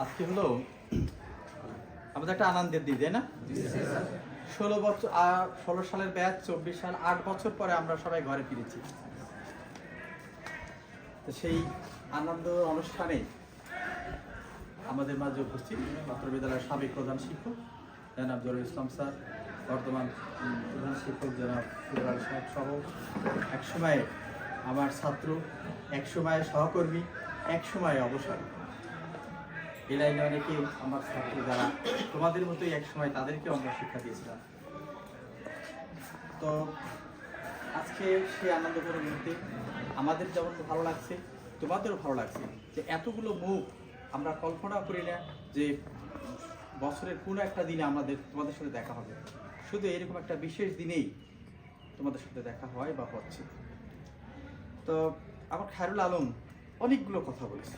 আজকে হলো আমাদের একটা আনন্দের দিন, তাই না? ষোলো বছর আর ষোলো সালের ব্যাচ, চব্বিশ সাল, আট বছর পরে আমরা সবাই ঘরে ফিরেছি। তো সেই আনন্দ অনুষ্ঠানে আমাদের মাঝে উপস্থিত ছাত্র বিদ্যালয়ের সাবেক প্রধান শিক্ষক, জনাব জরুল ইসলাম স্যার, বর্তমান প্রধান শিক্ষক জনাব ফুলরাল সাহেব সহ এক সময়ে আমার ছাত্র এক সময়ে সহকর্মী এক সময়ে অবসর। এই লাইনে অনেকে আমার ছাত্র যারা, তোমাদের মতোই এক সময় তাদেরকে আমরা শিক্ষা দিয়েছিলাম। তো আজকে সেই আনন্দ করে মুহূর্তে আমাদের যেমন ভালো লাগছে, তোমাদেরও ভালো লাগছে যে এতগুলো মুখ আমরা কল্পনা করি না যে বছরের কোনো একটা দিনে আমাদের, তোমাদের সাথে দেখা হবে। শুধু এরকম একটা বিশেষ দিনেই তোমাদের সাথে দেখা হয় বা হচ্ছে। তো আমার খায়রুল আলম অনেকগুলো কথা বলেছে।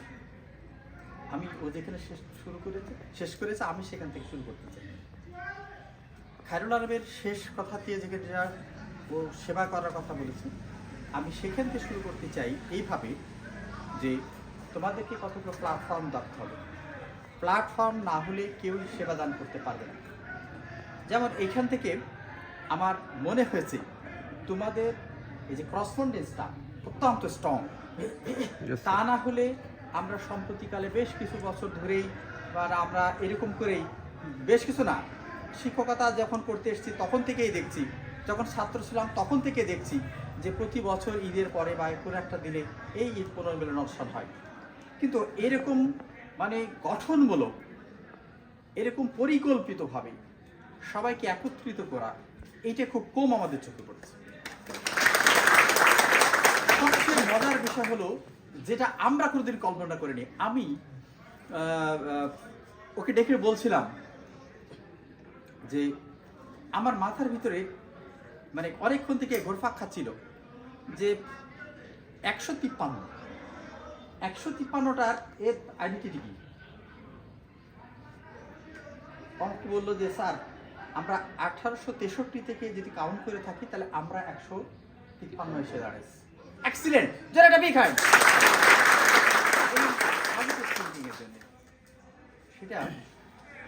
আমি ও যেখানে শেষ শুরু করেছে শেষ করেছে আমি সেখান থেকে শুরু করতে চাই। খায়রুল আলমের শেষ কথা দিয়ে যেখানে ও সেবা করার কথা বলেছে আমি সেখান থেকে শুরু করতে চাই এইভাবে যে তোমাদেরকে কতগুলো প্ল্যাটফর্ম রাখতে হবে। প্ল্যাটফর্ম না হলে কেউই সেবা দান করতে পারবে না। যেমন এখান থেকে আমার মনে হয়েছে তোমাদের এই যে করসপন্ডেন্সটা অত্যন্ত স্ট্রং তা না হলে আমরা সম্প্রতিকালে বেশ কিছু বছর ধরেই বা আমরা এরকম করেই বেশ কিছু না, শিক্ষকতা যখন করতে এসেছি তখন থেকেই দেখছি, যখন ছাত্র ছিলাম তখন থেকে দেখছি যে প্রতি বছর ঈদের পরে বা কোনো একটা দিনে এই ঈদ পুনর্মিলন অনুষ্ঠান হয়। কিন্তু এরকম মানে গঠনমূলক, এরকম পরিকল্পিতভাবে সবাইকে একত্রিত করা, এইটা খুব কম আমাদের চোখে পড়েছে। সবচেয়ে মজার বিষয় হলো যেটা আমরা কোনোদিন কল্পনা করিনি। আমি ওকে ডেকে বলছিলাম যে আমার মাথার ভিতরে মানে অনেকক্ষণ থেকে ঘোরফাক খাচ্ছিল যে একশো তিপ্পান্ন। একশো তিপ্পান্নটার এর আইডেন্টিটি কি? অঙ্ক বলল যে, স্যার, আমরা আঠারোশো তেষট্টি থেকে যদি কাউন্ট করে থাকি, তাহলে আমরা একশো তিপ্পান্ন এসে দাঁড়াইছি। এক্সিলেন্ট যারা এটা বিখান সেটা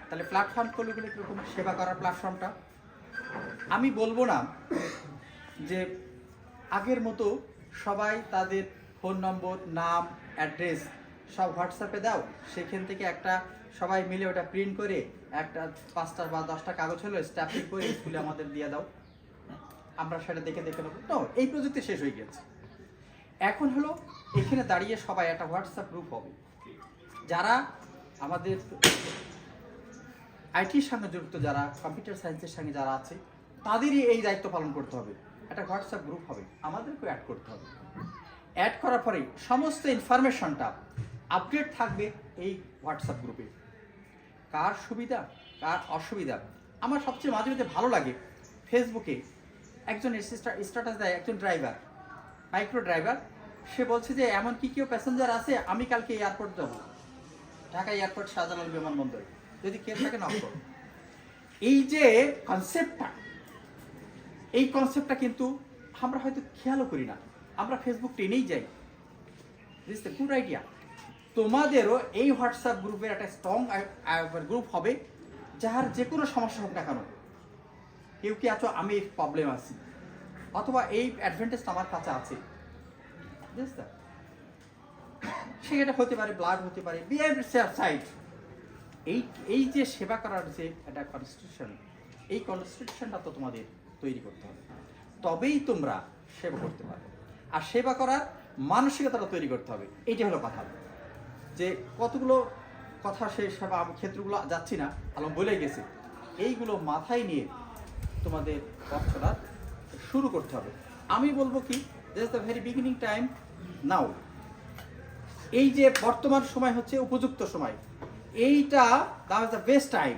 তাহলে প্ল্যাটফর্ম করলে গেলে কীরকম সেবা করার প্ল্যাটফর্মটা আমি বলব না যে আগের মতো সবাই তাদের ফোন নম্বর নাম অ্যাড্রেস সব হোয়াটসঅ্যাপে দাও। সেখান থেকে একটা সবাই মিলে ওটা প্রিন্ট করে একটা পাঁচটা বা দশটা কাগজ হলো স্ট্যাপিং করে স্কুলে আমাদের দিয়ে দাও। আমরা সেটা দেখে দেখে নেব। তো এই প্রযুক্তি শেষ হয়ে গেছে এখন হলো এখানে দাঁড়িয়ে সবাই একটা হোয়াটসঅ্যাপ গ্রুপ হবে। যারা আমাদের আইটির সঙ্গে যুক্ত, যারা কম্পিউটার সায়েন্সের সঙ্গে যারা আছে, তাদেরই এই দায়িত্ব পালন করতে হবে। একটা হোয়াটসঅ্যাপ গ্রুপ হবে, আমাদেরকেও অ্যাড করতে হবে। অ্যাড করার পরে সমস্ত ইনফরমেশনটা আপডেট থাকবে এই হোয়াটসঅ্যাপ গ্রুপে কার সুবিধা, কার অসুবিধা? আমার সবচেয়ে মাঝে মাঝে ভালো লাগে ফেসবুকে একজন স্ট্যাটাস দেয়, একজন ড্রাইভার মাইক্রো ড্রাইভার সে বলছে যে, এমন কি কেউ প্যাসেঞ্জার আছে? আমি কালকে এয়ারপোর্ট যাব। ঢাকা এয়ারপোর্ট শাহজালাল বিমানবন্দরে। যদি কেউ থাকে নক এই যে কনসেপ্টটা এই কনসেপ্টটা কিন্তু আমরা হয়তো খেয়ালও করি না। আমরা ফেসবুক টেনেই যাই। দিস দ্য গুড আইডিয়া তোমাদেরও এই হোয়াটসঅ্যাপ গ্রুপের একটা স্ট্রং গ্রুপ হবে যার যে কোনো সমস্যা হোক না কেন। কেউ কি আছো? আমি প্রবলেম আছি। অথবা এই অ্যাডভান্টেজটা আমার কাছে আছে। বুঝতে? সেটা হতে পারে ব্লাড হতে পারে সাইড এই এই যে সেবা করার যে একটা কনস্টিটিউশন এই কনস্টিটিউশনটা তো তোমাদের তৈরি করতে হবে। তবেই তোমরা সেবা করতে পারবে। আর সেবা করার মানসিকতাটা তৈরি করতে হবে। এইটা হলো কথা। যে কতগুলো কথা সেই সেবা ক্ষেত্রগুলো, যাচ্ছি না, আলম বলে গেছে। এইগুলো মাথায় নিয়ে তোমাদের পথ শুরু করতে হবে। আমি বলব কি this the very beginning time now এই যে বর্তমান সময় হচ্ছে, উপযুক্ত সময়, এইটা that is the best time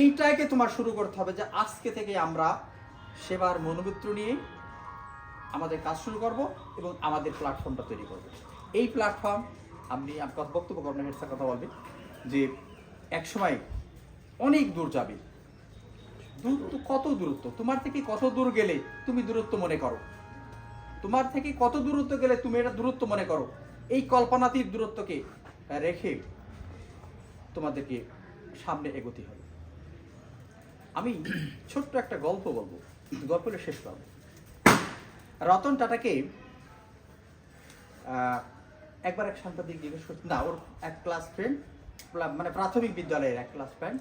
এইটাকে তোমার শুরু করতে হবে যে আজকে থেকে আমরা সেবার মনোবৃত্ত নিয়ে আমাদের কাজ শুরু করব এবং আমাদের প্ল্যাটফর্মটা তৈরি করব। এই প্ল্যাটফর্ম আপনি আপনার বক্তব্য হেড কথা বলবেন যে এক সময় অনেক দূর যাবে। দূরত্ব কত দূরত্ব? তোমার থেকে কত দূর গেলে তুমি দূরত্ব মনে করো? তোমার থেকে কত দূরত্ব গেলে তুমি এটা দূরত্ব মনে করো? এই কল্পনাতীত দূরত্বকে রেখে তোমাদেরকে সামনে এগোতে হবে। আমি ছোট্ট একটা গল্প বলব। গল্পটা শেষ করব রতন টাটাকে একবার এক সাংবাদিক জিজ্ঞেস করছে, না, ওর এক ক্লাস ফ্রেন্ড মানে প্রাথমিক বিদ্যালয়ের এক ক্লাস ফ্রেন্ড